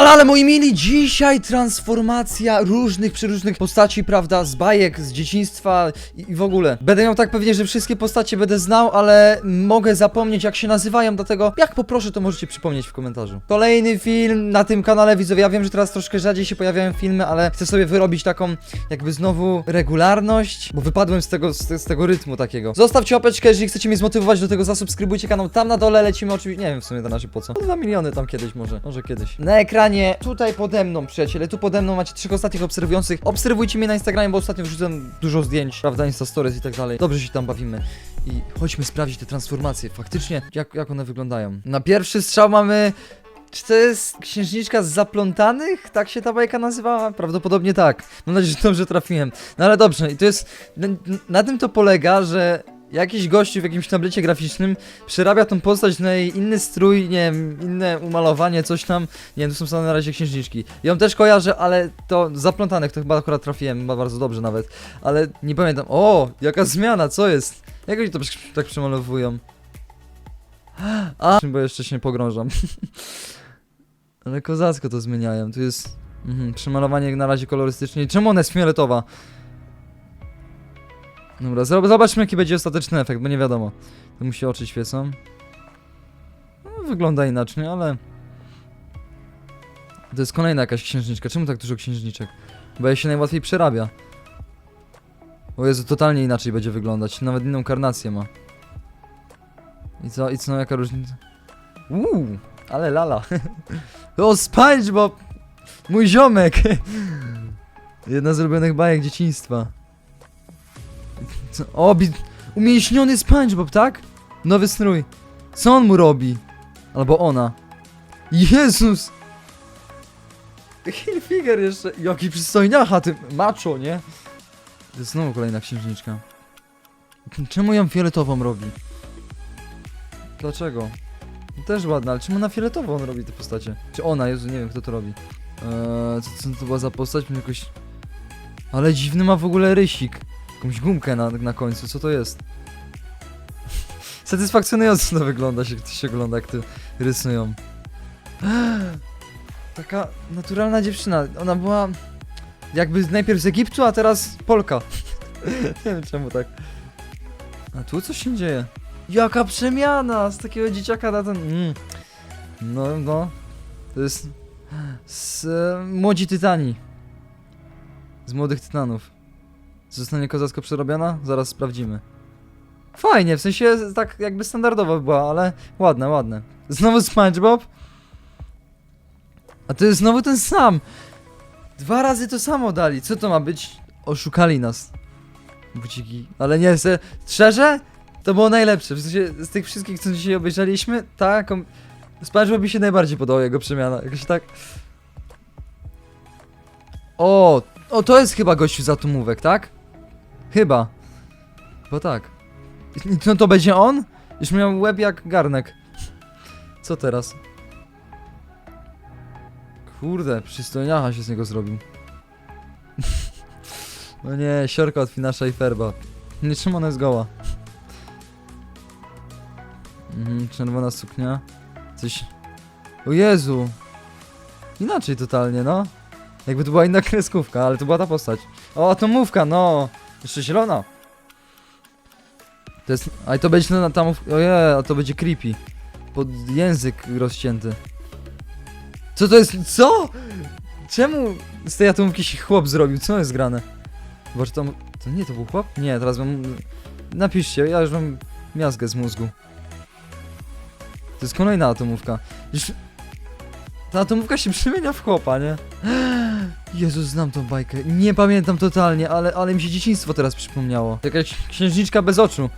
Ale, ale moi mili, dzisiaj transformacja różnych, przeróżnych postaci, prawda, z bajek, z dzieciństwa i, i w ogóle. Będę miał tak pewnie, że wszystkie postacie będę znał, ale mogę zapomnieć jak się nazywają, dlatego jak poproszę, to możecie przypomnieć w komentarzu. Kolejny film na tym kanale, widzowie, ja wiem, że teraz troszkę rzadziej się pojawiają filmy, ale chcę sobie wyrobić taką jakby znowu regularność, bo wypadłem z tego, z, z tego rytmu takiego. Zostawcie łapeczkę, jeżeli chcecie mnie zmotywować do tego, zasubskrybujcie kanał tam na dole, lecimy oczywiście, nie wiem w sumie na razie po co. 2 miliony tam kiedyś może, może kiedyś. Na ekranie, tutaj pode mną, przyjaciele, tu pode mną macie trzech ostatnich obserwujących. Obserwujcie mnie na Instagramie, bo ostatnio wrzucam dużo zdjęć, prawda, Insta Stories i tak dalej. Dobrze się tam bawimy. I chodźmy sprawdzić te transformacje, faktycznie, jak, jak one wyglądają. Na pierwszy strzał mamy czy to jest księżniczka z zaplątanych? Tak się ta bajka nazywała? Prawdopodobnie tak. Mam nadzieję, że dobrze trafiłem. No ale dobrze, i to jest. Na, na tym to polega, że jakiś gościu w jakimś tablecie graficznym przerabia tą postać na jej inny strój, nie wiem, inne umalowanie, coś tam. Nie wiem, tu są same na razie księżniczki. Ją też kojarzę, ale to z zaplątanych to chyba akurat trafiłem, chyba bardzo dobrze nawet. Ale nie pamiętam. O, jaka zmiana, co jest? Jak oni to tak przemalowują? A, bo jeszcze się pogrążam. Ale kozacko to zmieniają. Tu jest mhm, przemalowanie na razie kolorystycznie. Czemu ona jest fioletowa? Dobra, zob- zobaczmy jaki będzie ostateczny efekt, bo nie wiadomo. Tu mu się oczy świecą. No, wygląda inaczej, ale... To jest kolejna jakaś księżniczka. Czemu tak dużo księżniczek? Bo jej się najłatwiej przerabia. O Jezu, totalnie inaczej będzie wyglądać. Nawet inną karnację ma. I co, i co, jaka różnica? Uuu, ale lala. O, SpongeBob! Mój ziomek! Jedna z ulubionych bajek dzieciństwa. Co? O, bi- umięśniony SpongeBob, tak? Nowy strój. Co on mu robi? Albo ona. Jezus! Hilfiger jeszcze. Jaki przystojniacha, ty macho, nie? To jest znowu kolejna księżniczka. Czemu ją fioletową robi? Dlaczego? Też ładna, ale czemu na fioletowo on robi te postacie? Czy ona, Jezu, nie wiem kto to robi. Eee, co, co to była za postać? Jakoś... Ale dziwny ma w ogóle rysik. Jakąś gumkę na, na końcu, co to jest? Satysfakcjonująco to wygląda, się, się ogląda, jak to rysują. Taka naturalna dziewczyna. Ona była jakby najpierw z Egiptu, a teraz Polka. nie wiem czemu tak. A tu coś się dzieje. Jaka przemiana z takiego dzieciaka na ten. Mm. No, no. To jest. Z młodzi tytani. Z młodych tytanów. Zostanie kozacko przerobiona? Zaraz sprawdzimy. Fajnie, w sensie tak jakby standardowa była, ale ładne, ładne. Znowu SpongeBob? A to jest znowu ten sam. Dwa razy to samo dali. Co to ma być? Oszukali nas. Buciki. Ale nie, se, szczerze? To było najlepsze. W sensie z tych wszystkich, co dzisiaj obejrzeliśmy, ta kom... SpongeBob mi się najbardziej podobała jego przemiana. Jakoś tak... O, o, to jest chyba gościu z atomówek, tak? Chyba. Bo tak. No to będzie on? Już miał łeb jak garnek. Co teraz? Kurde, przystojniacha się z niego zrobił. no nie, siorka od Finasza i Ferba. Nie, czym ona jest goła? Mhm, czerwona suknia. Coś... O Jezu! Inaczej totalnie, no. Jakby to była inna kreskówka, ale to była ta postać. O, atomówka, no! Jeszcze zielona. To jest... A to będzie na tam... Ojej, a to będzie creepy. Pod język rozcięty. Co to jest? Co? Czemu z tej atomówki się chłop zrobił? Co jest grane? Boże, to... To nie, to był chłop? Nie, teraz mam... Napiszcie, ja już mam miazgę z mózgu. To jest kolejna atomówka. Już... Ta atomówka się przemienia w chłopa, nie? Jezus, znam tą bajkę. Nie pamiętam totalnie, ale, ale mi się dzieciństwo teraz przypomniało. Jakaś księżniczka bez oczu.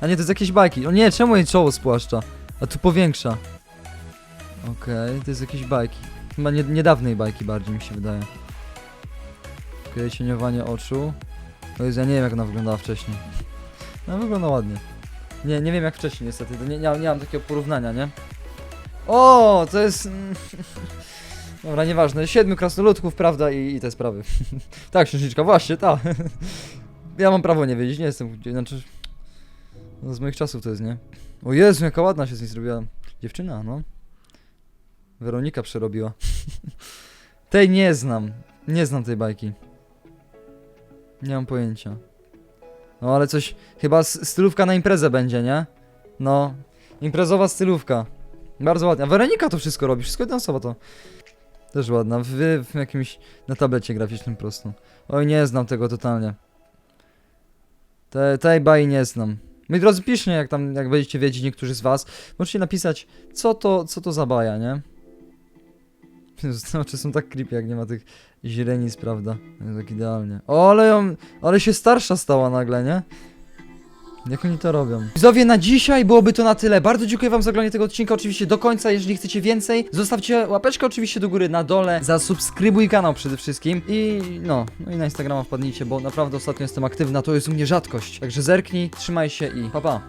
A nie, to jest jakieś bajki. O nie, czemu jej czoło spłaszcza? A tu powiększa. Okej, to jest jakieś bajki. Chyba nie, niedawnej bajki bardziej mi się wydaje. Okej, cieniowanie oczu. To jest, ja nie wiem jak ona wyglądała wcześniej. No wygląda ładnie. Nie, nie wiem jak wcześniej niestety, nie, nie, nie mam takiego porównania, nie? O, to jest... mm, Dobra, nieważne, siedmiu krasnoludków, prawda, i, i te sprawy. tak, księżniczka, właśnie, ta. ja mam prawo nie wiedzieć, nie jestem, znaczy... No z moich czasów to jest, nie? O Jezu, jaka ładna się z niej zrobiła. Dziewczyna, no. Weronika przerobiła. Tej nie znam. Nie znam tej bajki. Nie mam pojęcia. No ale coś, chyba stylówka na imprezę będzie, nie? No, imprezowa stylówka. Bardzo ładna. Weronika to wszystko robi, wszystko jedna osoba to. Też ładna. Wy w jakimś, na tablecie graficznym po prostu. Oj, nie znam tego totalnie. Te, tej baji nie znam. Moi drodzy, piszcie, jak tam, jak będziecie wiedzieć, niektórzy z was. Możecie napisać, co to, co to za baja, nie? Oczy są tak creepy, jak nie ma tych źrenic, prawda? Tak idealnie. O, ale ją, ale się starsza stała nagle, nie? Jak oni to robią? Widzowie, na dzisiaj byłoby to na tyle. Bardzo dziękuję wam za oglądanie tego odcinka, oczywiście do końca. Jeżeli chcecie więcej, zostawcie łapeczkę oczywiście do góry na dole. Zasubskrybuj kanał przede wszystkim. I no, no i na Instagrama wpadnijcie, bo naprawdę ostatnio jestem aktywna, to jest u mnie rzadkość. Także zerknij, trzymaj się i pa pa.